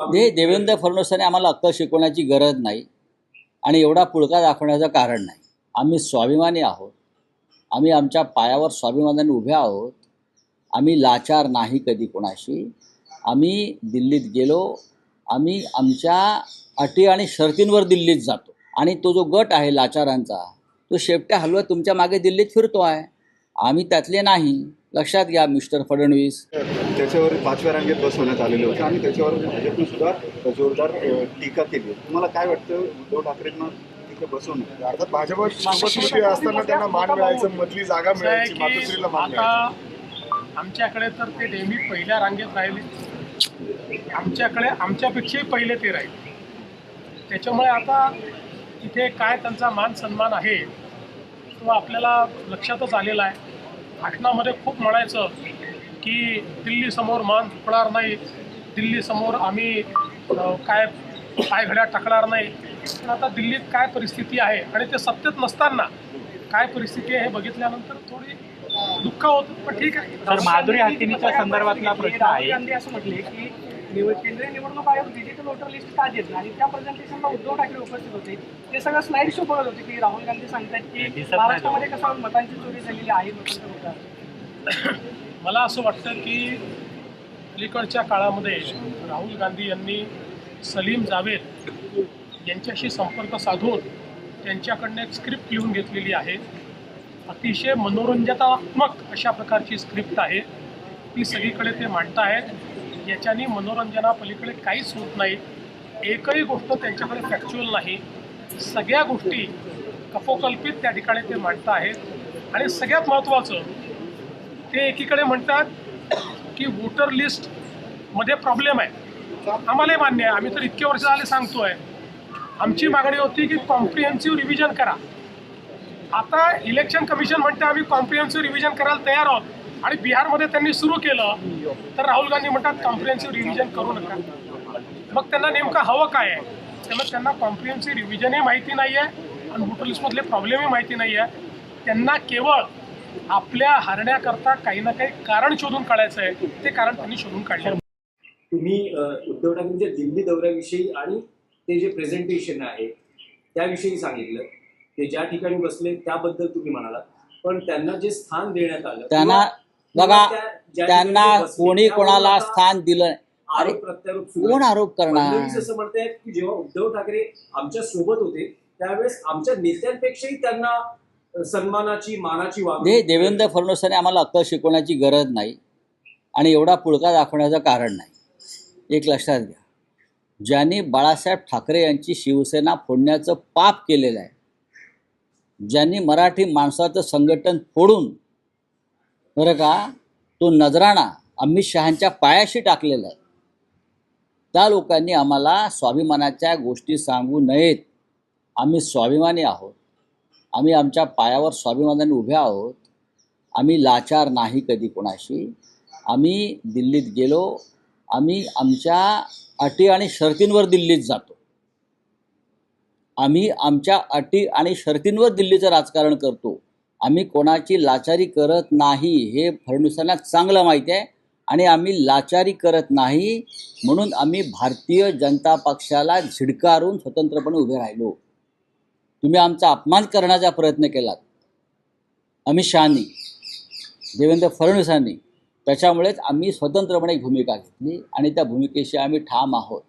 हे देवेंद्र फडणवीसांनी आम्हाला अक्कल शिकवण्याची गरज नाही आणि एवढा पुळका दाखवण्याचं कारण नाही. आम्ही स्वाभिमानी आहोत. आम्ही आमच्या पायावर स्वाभिमानाने उभे आहोत. आम्ही लाचार नाही कधी कोणाशी. आम्ही दिल्लीत गेलो. आम्ही आमच्या अटी आणि शर्तींवर दिल्लीत जातो. आणि तो जो गट आहे लाचारांचा तो शेपट्या हलवत तुमच्या मागे दिल्लीत फिरतो आहे आम्ही त्यातले नाही. लक्षात घ्या मिस्टर फडणवीस. त्याच्यावर पाचव्या रांगेत बसवण्यात आलेले होते आणि त्याच्यावर भाजपने सुद्धा जोरदार टीका केली. तुम्हाला काय वाटतं उद्धव ठाकरेंना तिथे बसवणं? अर्थात भाजप असताना त्यांना मान मिळायचं मधली जागा मिळायची की मातोश्रीला मान आमच्याकडे तर ते नेहमी पहिल्या रांगेत राहिले. आमच्याकडे आमच्यापेक्षाही पहिले ते राहिले. त्याच्यामुळे आता इथे काय त्यांचा मान सन्मान आहे तो आपल्याला लक्षातच आलेला आहे. भाषणामध्ये खूप म्हणायचं की दिल्लीसमोर मान झुकणार नाही दिल्लीसमोर आम्ही काय पायघड्या टाकणार नाही. पण आता दिल्लीत काय परिस्थिती आहे आणि ते सत्तेत नसताना काय परिस्थिती आहे हे बघितल्यानंतर थोडी दुःख होतं पण ठीक आहे. तर माधुरी हातीनीच्या संदर्भातला प्रश्न आहे. असं म्हटले की केंद्रीय निवडणूक आयोग डिजिटल वोटर लिस्ट का देत आणि त्या प्रेझेंटेशनला उद्धव ठाकरे उपस्थित होते. ते सगळं स्लाइड शो बघत होते की राहुल गांधी सांगतात की महाराष्ट्रामध्ये कसं मतांची चोरी झालेली आहे मला असं वाटतं की अलीकडच्या काळामध्ये राहुल गांधी यांनी सलीम जावेद यांच्याशी संपर्क साधून त्यांच्याकडनं एक स्क्रिप्ट लिहून घेतलेली आहे. अतिशय मनोरंजनात्मक अशा प्रकारची स्क्रिप्ट आहे. ती सगळीकडे ते मांडत आहेत याच्याने मनोरंजनापलीकडे काहीच होत नाही. एकही गोष्ट त्यांच्याकडे फॅक्च्युअल नाही. सगळ्या गोष्टी कफोकल्पित त्या ठिकाणी ते मांडत आहेत. आणि सगळ्यात महत्त्वाचं ते एकीकडे म्हणतात की वोटर लिस्टमध्ये प्रॉब्लेम आहे. आम्हालाही मान्य आहे. आम्ही तर इतके वर्ष झाले सांगतोय. आमची मागणी होती की कॉम्प्रिहेन्सिव्ह रिव्हिजन करा. आता इलेक्शन कमिशन म्हणते आम्ही कॉम्प्रिहेन्सिव्ह रिव्हिजन करायला तयार आहोत. आणि बिहारमध्ये त्यांनी सुरू केलं तर राहुल गांधी म्हणतात कॉम्प्रिहेन्सिव्ह रिव्हिजन करू नका. मग त्यांना नेमकं हवं काय आहे? त्यामुळे त्यांना कॉम्प्रिहेन्सिव्ह रिव्हिजनही माहिती नाही आहे आणि वोटर लिस्टमधले प्रॉब्लेमही माहिती नाही आहे त्यांना केवळ आपल्या हारण्याकरता काही ना काही कारण शोधून काढायचं आहे. ते कारण त्यांनी शोधून काढलं तुम्ही उद्धव ठाकरेंच्या दिल्ली दौऱ्याविषयी आणि ते जे प्रेझेंटेशन आहे त्याविषयी सांगितलं. ते ज्या ठिकाणी बसले त्याबद्दल तुम्ही म्हणालात. पण त्यांना जे स्थान देण्यात आलं त्यांना बघा त्यांना कोणी कोणाला स्थान दिलं. अरे कोण. आरोप करणार असं म्हणतायत की जेव्हा उद्धव ठाकरे आमच्यासोबत होते त्यावेळेस आमच्या नेत्यांपेक्षाही त्यांना सन्मानाची मानाची वागणूक देवेंद्र फडणवीसांनी आम्हाला अक्कल शिकवण्याची गरज नाही आणि एवढा पुळका दाखवण्याचं कारण नाही एक लक्षात घ्या ज्यांनी बाळासाहेब ठाकरे यांची शिवसेना फोडण्याचं पाप केलेलं आहे ज्यांनी मराठी माणसाचं संघटन फोडून बरं का? तो नजराणा अमित शहांच्या पायाशी टाकलेला आहे. त्या लोकांनी आम्हाला स्वाभिमानाच्या गोष्टी सांगू नयेत. आम्ही स्वाभिमानी आहोत. आम्ही आमच्या पायावर स्वाभिमानाने उभे आहोत. आम्ही लाचार नाही कधी कोणाशी. आम्ही दिल्लीत गेलो. आम्ही आमच्या अटी आणि शर्तींवर दिल्लीत जातो. आम्ही आमच्या अटी आणि शर्तींवर दिल्लीचं राजकारण करतो. आम्ही कोणाची लाचारी करत नाही हे फडणवीसांना चांगलं माहिती आहे. आणि आम्ही लाचारी करत नाही म्हणून आम्ही भारतीय जनता पक्षाला झिडकारून स्वतंत्रपणे उभे राहिलो. तुम्ही आमचा अपमान करण्याचा प्रयत्न केलात. अमित शहानी देवेंद्र फडणवीसांनी त्याच्यामुळेच आम्ही स्वतंत्रपणे भूमिका घेतली आणि त्या भूमिकेशी आम्ही ठाम आहोत.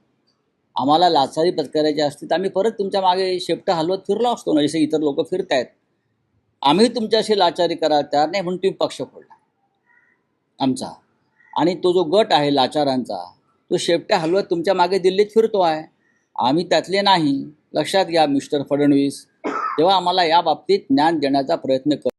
आम्हाला लाचारी पत्करायची असती तर आम्ही परत तुमच्या मागे शेपटं हलवत फिरलो असतो ना जसे इतर लोक फिरत आहेत आम्ही तुमच्याशी लाचारी करायला तयार नाही म्हणून तुम्ही पक्ष फोडला. आमचा. आणि तो जो गट आहे लाचारांचा तो शेपट्या हलवत तुमच्या मागे दिल्लीत फिरतो आहे. आम्ही त्यातले नाही. लक्षात घ्या मिस्टर फडणवीस. तेव्हा आम्हाला या बाबतीत ज्ञान देण्याचा प्रयत्न कर